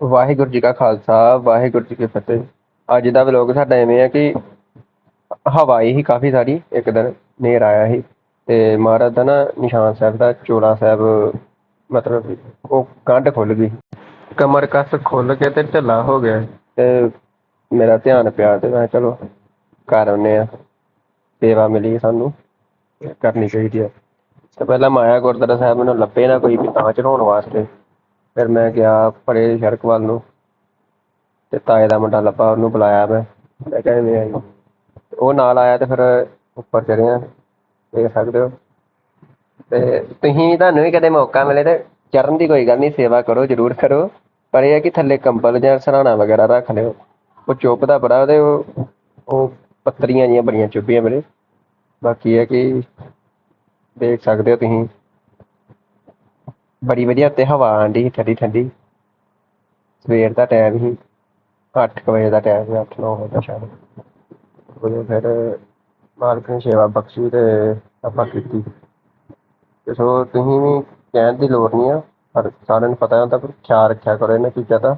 ਵਾਹਿਗੁਰੂ ਜੀ ਕਾ ਖਾਲਸਾ ਵਾਹਿਗੁਰੂ ਜੀ ਕੀ ਫਤਿਹ। ਅੱਜ ਦਾ ਵਲੋਗ ਸਾਡਾ ਐਵੇਂ ਆ ਕਿ ਹਵਾਈ ਹੀ ਕਾਫੀ ਸਾਰੀ ਇੱਕ ਦਿਨ ਨੇਰ ਆਇਆ ਸੀ। ਤੇ ਮਹਾਰਾਜ ਦਾ ਨਾ ਨਿਸ਼ਾਨ ਸਾਹਿਬ ਦਾ ਚੋਲਾ ਸਾਹਿਬ ਮਤਲਬ ਉਹ ਗੰਢ ਖੁੱਲ ਗਈ। ਕਮਰ ਕੱਸ ਖੁੱਲ ਕੇ ਤੇ ਢਿੱਲਾ ਹੋ ਗਿਆ। ਤੇ ਮੇਰਾ ਧਿਆਨ ਪਿਆ ਤੇ ਮੈਂ ਚਲੋ ਕਰ ਆਉਂਦੇ ਆ ਸੇਵਾ ਮਿਲੀ ਸਾਨੂੰ ਕਰਨੀ ਚਾਹੀਦੀ ਹੈ। ਤੇ ਪਹਿਲਾਂ ਮਾਇਆ ਗੁਰਦੁਆਰਾ ਸਾਹਿਬ ਮੈਨੂੰ ਲੱਭੇ ਨਾ ਕੋਈ ਵੀ ਤਾਂ ਚੜਾਉਣ ਵਾਸਤੇ। ਫਿਰ ਮੈਂ ਗਿਆ ਪਰੇ ਸੜਕ ਵੱਲ ਨੂੰ ਤੇ ਤਾਏ ਦਾ ਮੁੰਡਾ ਲੱਭਾ, ਉਹਨੂੰ ਬੁਲਾਇਆ ਮੈਂ। ਮੈਂ ਕਿਹਾ, ਐਵੇਂ ਆਈ ਉਹ ਨਾਲ ਆਇਆ ਤੇ ਫਿਰ ਉੱਪਰ ਚੜਿਆ ਦੇਖ ਸਕਦੇ ਹੋ। ਤੇ ਤੁਸੀਂ ਤੁਹਾਨੂੰ ਵੀ ਕਦੇ ਮੌਕਾ ਮਿਲੇ ਤੇ ਚਰਨ ਦੀ ਕੋਈ ਗੱਲ ਨਹੀਂ, ਸੇਵਾ ਕਰੋ, ਜ਼ਰੂਰ ਕਰੋ। ਪਰ ਇਹ ਹੈ ਕਿ ਥੱਲੇ ਕੰਬਲ ਜਾਂ ਸਰਾਣਾ ਵਗੈਰਾ ਰੱਖ ਲਿਓ। ਉਹ ਚੁੱਭਦਾ ਬੜਾ ਉਹਦੇ, ਉਹ ਉਹ ਪੱਤਰੀਆਂ ਜੀਆਂ ਬੜੀਆਂ ਚੁੱਭੀਆਂ ਮੇਰੇ। ਬਾਕੀ ਇਹ ਹੈ ਕਿ ਦੇਖ ਸਕਦੇ ਹੋ ਤੁਸੀਂ। ਬੜੀ ਵਧੀਆ ਉੱਤੇ ਹਵਾ ਆਂਦੀ ਠੰਡੀ ਠੰਡੀ। ਸਵੇਰ ਦਾ ਟਾਈਮ ਸੀ 8 ਵਜੇ ਦਾ ਟਾਈਮ ਸੀ 8 9 ਵਜੇ ਦਾ ਸ਼ਾਇਦ ਉਦੋਂ ਫਿਰ ਮਾਲਕ ਨੇ ਸੇਵਾ ਬਖਸ਼ੀ ਤੇ ਆਪਾਂ ਕੀਤੀ। ਤੇ ਸੋ ਤੁਸੀਂ ਵੀ ਕਹਿਣ ਦੀ ਲੋੜ ਨਹੀਂ ਆ, ਪਰ ਸਾਰਿਆਂ ਨੂੰ ਪਤਾ ਹੁੰਦਾ ਪਰ ਖਿਆਲ ਰੱਖਿਆ ਕਰੋ ਇਹਨਾਂ ਚੀਜ਼ਾਂ ਦਾ।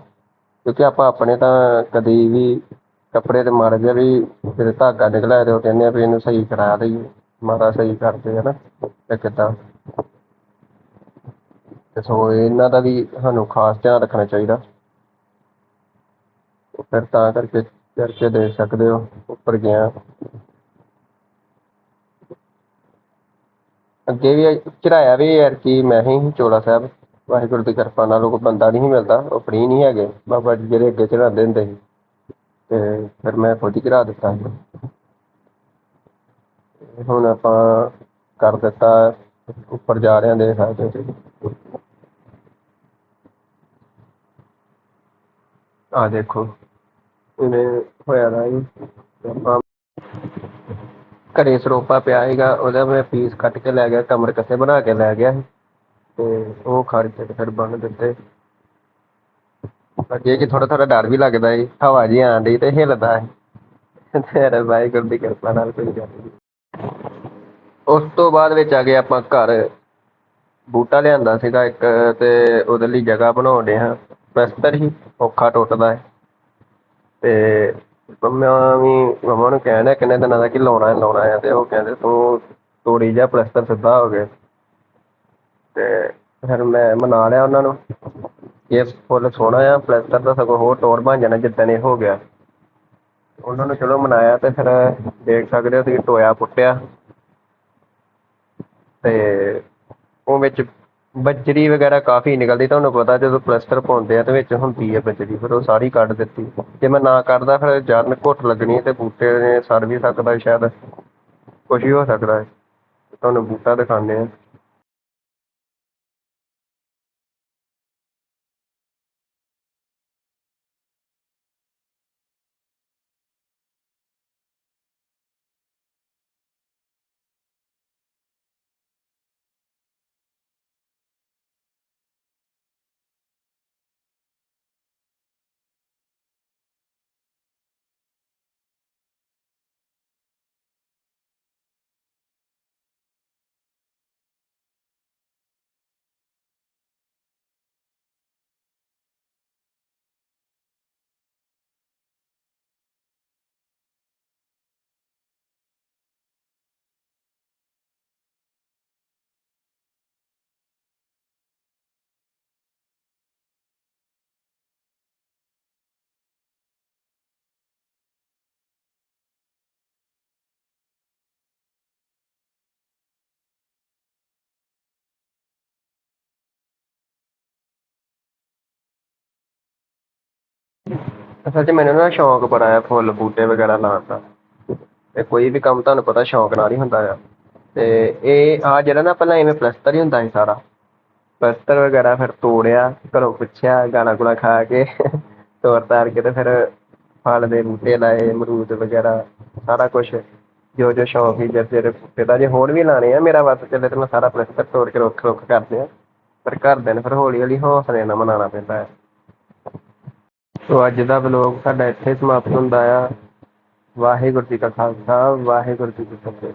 ਕਿਉਂਕਿ ਆਪਾਂ ਆਪਣੇ ਤਾਂ ਕਦੀ ਵੀ ਕੱਪੜੇ ਤੇ ਮਾਰ ਗਿਆ ਵੀ ਫਿਰ ਧਾਗਾ ਨਿਕਲਿਆ ਤੇ ਉਹ ਕਹਿੰਦੇ ਆ ਵੀ ਇਹਨੂੰ ਸਹੀ ਕਰਾ ਦਈਏ। ਮਾਰਾ ਸਹੀ ਕਰਦੇ ਆ ਨਾ ਤੇ ਕਿੱਦਾਂ। ਤੇ ਸੋ ਇਹਨਾਂ ਦਾ ਵੀ ਸਾਨੂੰ ਖਾਸ ਧਿਆਨ ਰੱਖਣਾ ਚਾਹੀਦਾ। ਫਿਰ ਤਾਂ ਕਰਕੇ ਕਰਕੇ ਦੇਖ ਸਕਦੇ ਹੋ, ਉੱਪਰ ਗਿਆ। ਅੱਗੇ ਵੀ ਚੜਾਇਆ ਵੀ ਯਾਰ ਕੀ ਮੈਂ ਹੀ ਚੋਲਾ ਸਾਹਿਬ, ਵਾਹਿਗੁਰੂ ਦੀ ਕਿਰਪਾ ਨਾਲ ਉਹ ਬੰਦਾ ਨਹੀਂ ਮਿਲਦਾ, ਉਹ ਫਰੀ ਨਹੀਂ ਹੈਗੇ। ਬਾਬਾ ਜੀ ਜਿਹੜੇ ਅੱਗੇ ਚੜਾਉਂਦੇ ਹੁੰਦੇ ਸੀ, ਤੇ ਫਿਰ ਮੈਂ ਖੁਦ ਹੀ ਚੜਾ ਦਿੱਤਾ ਸੀ। ਹੁਣ ਆਪਾਂ ਕਰ ਦਿੱਤਾ, ਉੱਪਰ ਜਾ ਰਹੇ ਹਾਂ ਦੇਖ ਸਕਦੇ ਹੋ ਤੁਸੀਂ ਆ ਦੇਖੋ। ਇਹਨੇ ਹੋਇਆ ਦਾ ਜੀ। ਆਪਾਂ ਘਰੇ ਸਰੋਪਾ ਪਿਆ ਸੀਗਾ, ਉਹਦਾ ਮੈਂ ਪੀਸ ਕੱਟ ਕੇ ਲੈ ਗਿਆ, ਕਮਰ ਕੱਸੇ ਬਣਾ ਕੇ ਲੈ ਗਿਆ ਸੀ। ਤੇ ਉਹ ਖੜ ਤੇ ਫਿਰ ਬੰਨ ਦਿੱਤੇ। ਅੱਗੇ ਕਿ ਥੋੜਾ ਥੋੜਾ ਡਰ ਵੀ ਲੱਗਦਾ ਹੈ ਹਵਾ ਜੀ ਆਂਦੀ ਤੇ ਹਿੱਲਦਾ ਹੈ। ਤੇਰੇ ਵਾਹਿਗੁਰੂ ਦੀ ਕਿਰਪਾ ਨਾਲ ਕੋਈ ਗੱਲ ਨਹੀਂ। ਉਸ ਤੋਂ ਬਾਅਦ ਵਿੱਚ ਆ ਗਏ ਆਪਾਂ ਘਰ ਬੂਟਾ ਲਿਆਂਦਾ ਸੀਗਾ ਇੱਕ, ਤੇ ਉਹਦੇ ਲਈ ਜਗ੍ਹਾ ਬਣਾਉਂਦੇ ਹਾਂ। ਪਲਸਤਰ ਹੀ ਔਖਾ ਟੁੱਟਦਾ ਹੈ। ਤੇ ਮੰਮਾ ਵੀ ਮੰਮਾ ਨੂੰ ਕਹਿਣਾ ਕਿੰਨੇ ਦਿਨਾਂ ਦਾ ਕਿ ਲਾਉਣਾ ਹੈ ਲਾਉਣਾ ਹੈ, ਤੇ ਉਹ ਕਹਿੰਦੇ ਤੂੰ ਤੋੜੀ ਜਾ ਪਲਸਤਰ ਸਿੱਧਾ ਹੋ ਗਿਆ। ਤੇ ਫਿਰ ਮੈਂ ਮਨਾ ਲਿਆ ਉਹਨਾਂ ਨੂੰ ਇਹ ਫੁੱਲ ਸੋਹਣਾ ਆ, ਪਲਸਤਰ ਦਾ ਸਗੋਂ ਹੋਰ ਟੋਰ ਬਣ ਜਾਣਾ ਜਿੱਦਾਂ ਇਹ ਹੋ ਗਿਆ। ਉਹਨਾਂ ਨੂੰ ਚਲੋ ਮਨਾਇਆ ਤੇ ਫਿਰ ਦੇਖ ਸਕਦੇ ਹੋ ਤੁਸੀਂ, ਟੋਇਆ ਪੁੱਟਿਆ। ਤੇ ਉਹ ਵਿੱਚ ਬਜਰੀ ਵਗੈਰਾ ਕਾਫੀ ਨਿਕਲਦੀ, ਤੁਹਾਨੂੰ ਪਤਾ ਜਦੋਂ ਪਲਸਟਰ ਪਾਉਂਦੇ ਆ ਤੇ ਵਿੱਚ ਹੁੰਦੀ ਹੈ ਬਜਰੀ, ਫਿਰ ਉਹ ਸਾਰੀ ਕੱਢ ਦਿੱਤੀ। ਜੇ ਮੈਂ ਨਾ ਕੱਢਦਾ ਫਿਰ ਜਰਨ ਘੁੱਟ ਲੱਗਣੀ ਤੇ ਬੂਟੇ ਨੇ ਸੜ ਵੀ ਸਕਦਾ, ਸ਼ਾਇਦ ਕੁਝ ਵੀ ਹੋ ਸਕਦਾ ਹੈ। ਤੁਹਾਨੂੰ ਬੂਟਾ ਦਿਖਾਉਂਦੇ ਆ। ਅਸਲ 'ਚ ਮੈਨੂੰ ਨਾ ਸ਼ੌਂਕ ਬੜਾ ਆ ਫੁੱਲ ਬੂਟੇ ਵਗੈਰਾ ਲਾਉਣ ਦਾ। ਤੇ ਕੋਈ ਵੀ ਕੰਮ ਤੁਹਾਨੂੰ ਪਤਾ ਸ਼ੌਂਕ ਨਾਲ ਹੀ ਹੁੰਦਾ ਆ। ਤੇ ਇਹ ਆ ਜਿਹੜਾ ਨਾ ਪਹਿਲਾਂ ਐਵੇਂ ਪਲਸਤਰ ਹੀ ਹੁੰਦਾ ਸੀ ਸਾਰਾ। ਪਲਸਤਰ ਵਗੈਰਾ ਫਿਰ ਤੋੜਿਆ, ਘਰੋਂ ਪੁੱਛਿਆ, ਗਾਣਾ ਗੁਣਾ ਖਾ ਕੇ ਤੋੜ ਤਾੜ ਕੇ ਤੇ ਫਿਰ ਫਲ ਦੇ ਬੂਟੇ ਲਾਏ, ਅਮਰੂਦ ਵਗੈਰਾ, ਸਾਰਾ ਕੁਝ ਜੋ ਜੋ ਸ਼ੌਂਕ ਸੀ ਜਿਹੜੇ ਜਿਹੜੇ ਬੂਟੇ ਦਾ। ਜੇ ਹੋਰ ਵੀ ਲਾਣੇ ਆ, ਮੇਰਾ ਵੱਸ ਚੱਲੇ ਤੇ ਮੈਂ ਸਾਰਾ ਪਲਸਤਰ ਤੋੜ ਕੇ ਰੁੱਖ ਰੁੱਖ ਕਰਦੇ ਆ। ਪਰ ਘਰਦਿਆਂ ਨੇ ਫਿਰ ਹੌਲੀ ਹੌਲੀ ਹੌਸਲੇ ਨਾਲ ਮਨਾਉਣਾ ਪੈਂਦਾ ਹੈ ਸੋ ਅੱਜ ਦਾ ਵਲੋਗ ਸਾਡਾ ਇੱਥੇ ਸਮਾਪਤ ਹੁੰਦਾ ਆ। ਵਾਹਿਗੁਰੂ ਜੀ ਕਾ ਖਾਲਸਾ, ਵਾਹਿਗੁਰੂ ਜੀ ਕੀ ਫਤਿਹ।